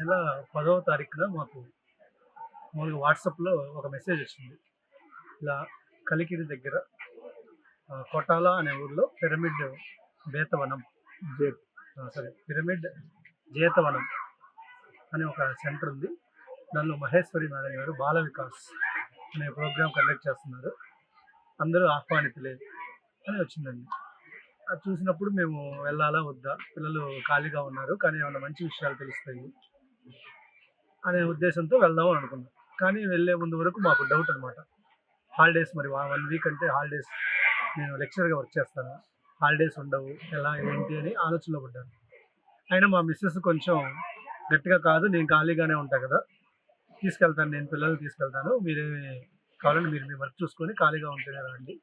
నెల పదవ తారీఖున మాకు మామూలుగా వాట్సాప్లో ఒక మెసేజ్ వచ్చింది. ఇలా కలికిరి దగ్గర కొటాల అనే ఊర్లో పిరమిడ్ బేతవనం. జే- సారీ పిరమిడ్ జేతవనం అనే ఒక సెంటర్ ఉంది. దానిలో మహేశ్వరి మేడం గారు బాల వికాస్ అనే ప్రోగ్రామ్ కండక్ట్ చేస్తున్నారు. అందరూ ఆహ్వానితులే అని వచ్చిందండి. అది చూసినప్పుడు మేము వెళ్ళాలా వద్దా? పిల్లలు ఖాళీగా ఉన్నారు కానీ ఏమైనా మంచి విషయాలు తెలుస్తాయి. అనే ఉద్దేశంతో వెళ్దాం అని అనుకున్నాం. కానీ వెళ్ళే ముందు వరకు మాకు డౌట్ అనమాట హాలిడేస్ మరి వన్ వీక్ అంటే హాలిడేస్ నేను లెక్చర్గా వర్క్ చేస్తాను. హాలిడేస్ ఉండవు. ఎలా ఏంటి అని ఆలోచనలో పడ్డాను. అయినా మా మిస్సెస్ కొంచెం గట్టిగా కాదు నేను ఖాళీగానే ఉంటా కదా. తీసుకెళ్తాను నేను పిల్లల్ని తీసుకెళ్తాను. మీరేమి కావాలంటే మీరు మీ వర్క్ చూసుకొని ఖాళీగా ఉంటేనే రండి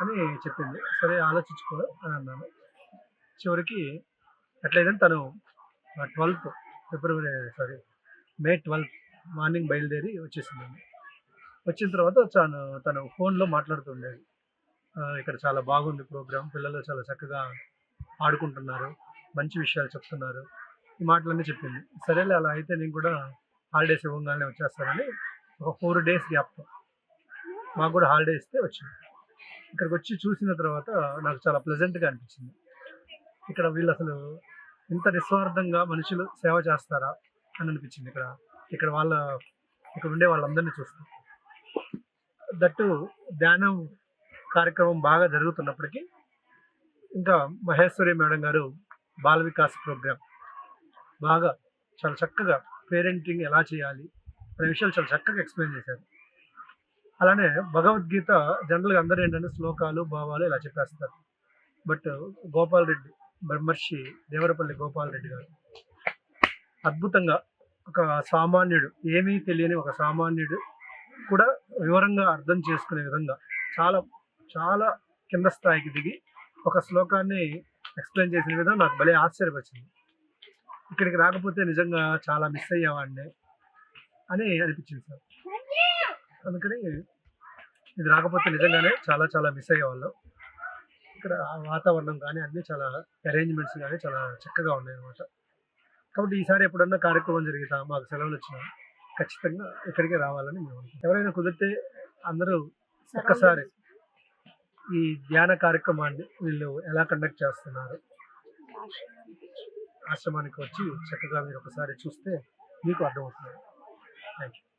అని చెప్పింది. సరే ఆలోచించుకో అని అన్నాను. చివరికి ఎట్లయితే తను twelfth February sorry May twelfth morning బయలుదేరి వచ్చేసిందండి. వచ్చిన తర్వాత తను తను ఫోన్లో మాట్లాడుతుండేది. ఇక్కడ చాలా బాగుంది ప్రోగ్రామ్ పిల్లలు చాలా చక్కగా ఆడుకుంటున్నారు మంచి విషయాలు చెప్తున్నారు ఈ మాటలన్నీ చెప్పింది. సరేలే అలా అయితే నేను కూడా హాలిడేస్ ఇవ్వగానే వచ్చేస్తానని ఒక ఫోర్ డేస్ గ్యాప్తో మాకు కూడా హాలిడే ఇస్తే వచ్చింది ఇక్కడికి వచ్చి చూసిన తర్వాత నాకు చాలా ప్లెజెంట్గా అనిపించింది. ఇక్కడ వీళ్ళు అసలు ఇంత నిస్వార్థంగా మనుషులు సేవ చేస్తారా అని అనిపించింది ఇక్కడ. ఇక్కడ వాళ్ళ ఇక్కడ ఉండే వాళ్ళందరినీ చూస్తూ. దట్టు ధ్యానం కార్యక్రమం బాగా జరుగుతున్నప్పటికీ ఇంకా మహేశ్వరి మేడం గారు బాల వికాస్ ప్రోగ్రామ్ బాగా చాలా చక్కగా పేరెంటింగ్ ఎలా చేయాలి అనే విషయాలు చాలా చక్కగా ఎక్స్ప్లెయిన్ చేశారు. అలానే భగవద్గీత జనరల్గా అందరూ ఏంటంటే శ్లోకాలు భావాలు ఇలా చెప్పేస్తారు. బట్ గోపాల్ రెడ్డి బ్రహ్మర్షి దేవరపల్లి గోపాల్ రెడ్డి గారు. అద్భుతంగా ఒక సామాన్యుడు ఏమీ తెలియని ఒక సామాన్యుడు కూడా వివరంగా అర్థం చేసుకునే విధంగా చాలా చాలా కింద స్థాయికి దిగి ఒక శ్లోకాన్ని ఎక్స్ప్లెయిన్ చేసిన విధంగా నాకు భలే ఆశ్చర్యపరిచింది. ఇక్కడికి రాకపోతే నిజంగా చాలా మిస్ అయ్యేవాడిని అని అనిపించింది సార్. అందుకని ఇది రాకపోతే నిజంగానే చాలా చాలా మిస్ అయ్యేవాళ్ళం. ఇక్కడ ఆ వాతావరణం కానీ అన్నీ చాలా అరేంజ్మెంట్స్ కానీ చాలా చక్కగా ఉన్నాయి అనమాట కాబట్టి ఈసారి ఎప్పుడన్నా కార్యక్రమం జరిగితే మాకు సెలవులు వచ్చినా ఖచ్చితంగా ఇక్కడికే రావాలని మేము అనుకుంటాం ఎవరైనా కుదిరితే అందరూ ఒక్కసారి ఈ ధ్యాన కార్యక్రమాన్ని వీళ్ళు ఎలా కండక్ట్ చేస్తున్నారు? ఆశ్రమానికి వచ్చి చక్కగా మీరు ఒకసారి చూస్తే మీకు అర్థమవుతుంది. Thank you